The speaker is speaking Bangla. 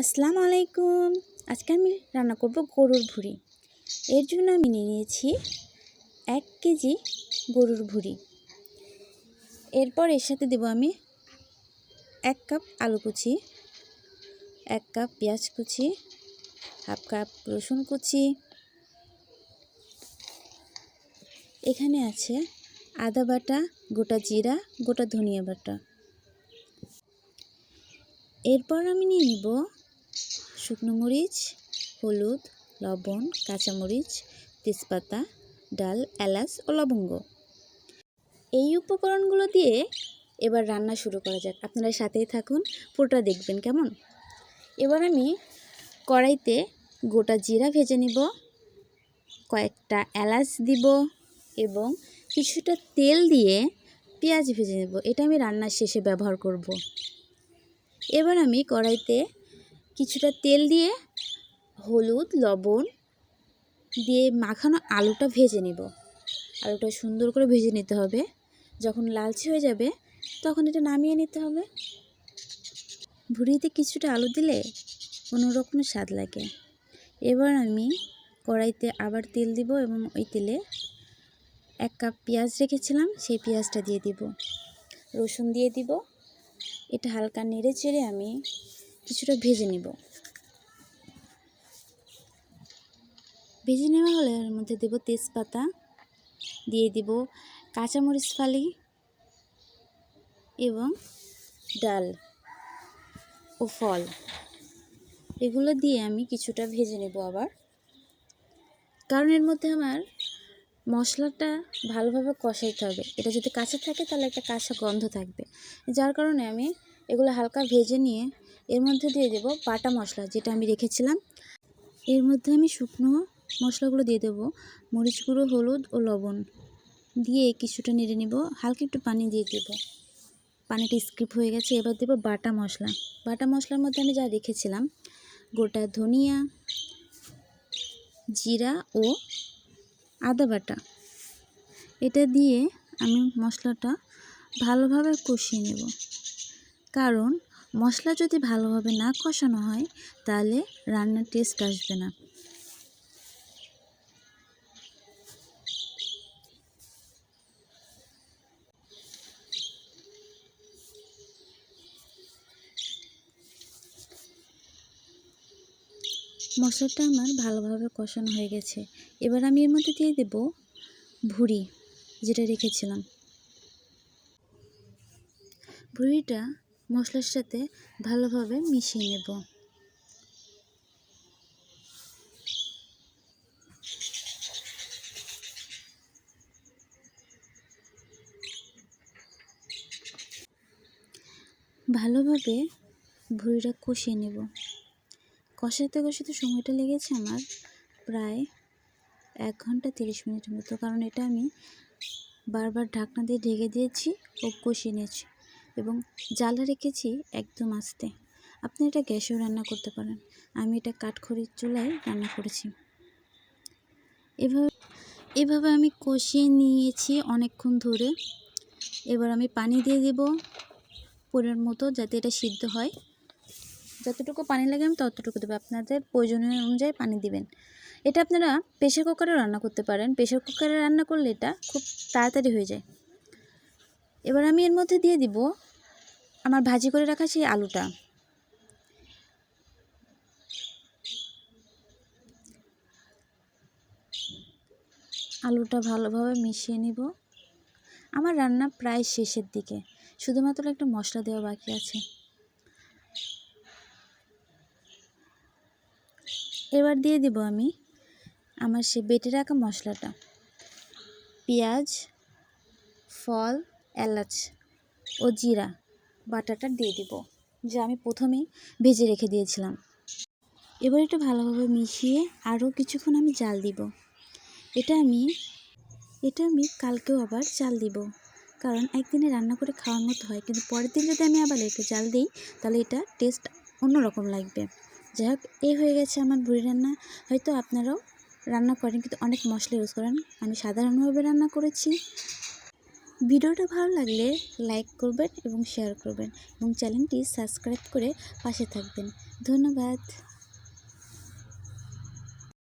আসসালামু আলাইকুম। আজকে আমি রান্না করব গরুর ভুড়ি। এর জন্য আমি নিয়ে নিয়েছি এক কেজি গরুর ভুড়ি। এরপর এর সাথে দেবো আমি এক কাপ আলু কুচি, এক কাপ পেঁয়াজ কুচি, হাফ কাপ রসুন কুচি। এখানে আছে আদা বাটা, গোটা জিরা, গোটা ধনিয়া বাটা। এরপর আমি নিয়ে নিব শুকনো মরিচ, হলুদ, লবণ, কাঁচামরিচ, তেজপাতা, ডাল, এলাচ ও লবঙ্গ। এই উপকরণগুলো দিয়ে এবার রান্না শুরু করা যাক। আপনারা সাথেই থাকুন, পুরোটা দেখবেন কেমন? এবার আমি কড়াইতে গোটা জিরা ভেজে নিব, কয়েকটা এলাচ দিব এবং কিছুটা তেল দিয়ে পেঁয়াজ ভেজে নেব। এটা আমি রান্নার শেষে ব্যবহার করব। এবার আমি কড়াইতে কিছুটা তেল দিয়ে হলুদ, লবণ দিয়ে মাখানো আলুটা ভেজে নেব। আলুটা সুন্দর করে ভেজে নিতে হবে। যখন লালচে হয়ে যাবে, তখন এটা নামিয়ে নিতে হবে। ভুড়িতে কিছুটা আলু দিলে অন্যরকম স্বাদ লাগে। এবার আমি কড়াইতে আবার তেল দিব এবং ওই তেলে এক কাপ পেঁয়াজ রেখেছিলাম, সেই পেঁয়াজটা দিয়ে দিব। রসুন দিয়ে দিব। এটা হালকা নেড়ে চেড়ে আমি কিছুটা ভেজে নিব। ভেজে নেওয়া হলে এর মধ্যে দেব তেজপাতা, দিয়ে দিব কাঁচামরিচ ফালি এবং ডাল ও ফল। এগুলো দিয়ে আমি কিছুটা ভেজে নেব আবার। কারণ এর মধ্যে আমার মশলাটা ভালোভাবে কষাইতে হবে। এটা যদি কাঁচা থাকে তাহলে একটা কাঁচা গন্ধ থাকবে। যার কারণে আমি এগুলো হালকা ভেজে নিয়ে এর মধ্যে দিয়ে দেব বাটা মশলা, যেটা আমি রেখেছিলাম। এর মধ্যে আমি শুকনো মশলাগুলো দিয়ে দেবো, মরিচ গুঁড়ো, হলুদ ও লবণ। দিয়ে কিছুটা নেড়ে নেব, হালকা একটু পানি দিয়ে দেব। পানিটা স্কিপ হয়ে গেছে, এবার দেব বাটা মশলা। বাটা মশলার মধ্যে আমি যা রেখেছিলাম, গোটা ধনিয়া, জিরা ও আদা বাটা। এটা দিয়ে আমি মশলাটা ভালোভাবে কষিয়ে নেব। কারণ মশলা যদি ভালোভাবে না কষানো হয়, তাহলে রান্নার টেস্ট আসবে না। মশলাটা আমার ভালোভাবে কষানো হয়ে গেছে। এবার আমি এর মধ্যে দিয়ে দেব ভুড়ি, যেটা রেখেছিলাম। ভুড়িটা মশলার সাথে ভালোভাবে মিশিয়ে নেব। ভালোভাবে ভুড়িটা কষিয়ে নেব। কষাতে কষাতে সময়টা লেগেছে আমার প্রায় এক ঘণ্টা তিরিশ মিনিটের মতো, কারণ এটা আমি বারবার ঢাকনা দিয়ে ঢেকে দিয়েছি ও কষিয়ে নিয়েছি। এবং জ্বালা রেখেছি একদম আস্তে। আপনি এটা গ্যাসেও রান্না করতে পারেন। আমি এটা কাঠখড়ির চুলায় রান্না করেছি। এভাবে এভাবে আমি কষিয়ে নিয়েছি অনেকক্ষণ ধরে। এবার আমি পানি দিয়ে দেব পরিমাণ মতো যাতে এটা সিদ্ধ হয়। যতটুকু পানি লাগে আমি ততটুকু দেবো। আপনাদের প্রয়োজনীয় অনুযায়ী পানি দিবেন। এটা আপনারা প্রেশার কুকারে রান্না করতে পারেন। প্রেশার কুকারে রান্না করলে এটা খুব তাড়াতাড়ি হয়ে যায়। এবার আমি এর মধ্যে দিয়ে দিব আমার ভাজি করে রাখা সেই আলুটা। আলুটা ভালোভাবে মিশিয়ে নিব। আমার রান্না প্রায় শেষের দিকে, শুধুমাত্র একটা মশলা দেওয়া বাকি আছে। এবার দিয়ে দিব আমি আমার সে বেটে রাখা মশলাটা। পেঁয়াজ, ফল এলাচ ও জিরা বাটাটা দিয়ে দিব, যা আমি প্রথমেই ভেজে রেখে দিয়েছিলাম। এবার এটা ভালোভাবে মিশিয়ে আরও কিছুক্ষণ আমি জাল দিব। এটা আমি এটা আমি কালকেও আবার চাল দিব, কারণ একদিনে রান্না করে খাওয়ার মতো হয়। কিন্তু পরের দিন যদি আমি আবার একটু জাল দিই, তাহলে এটা টেস্ট অন্যরকম লাগবে। যাই হোক এই হয়ে গেছে আমার বুড়ি রান্না। হয়তো আপনারাও রান্না করেন, কিন্তু অনেক মশলা ইউজ করেন। আমি সাধারণভাবে রান্না করেছি। ভিডিওটা ভালো লাগলে লাইক করবেন এবং শেয়ার করবেন এবং চ্যানেলটি সাবস্ক্রাইব করে পাশে থাকবেন। ধন্যবাদ।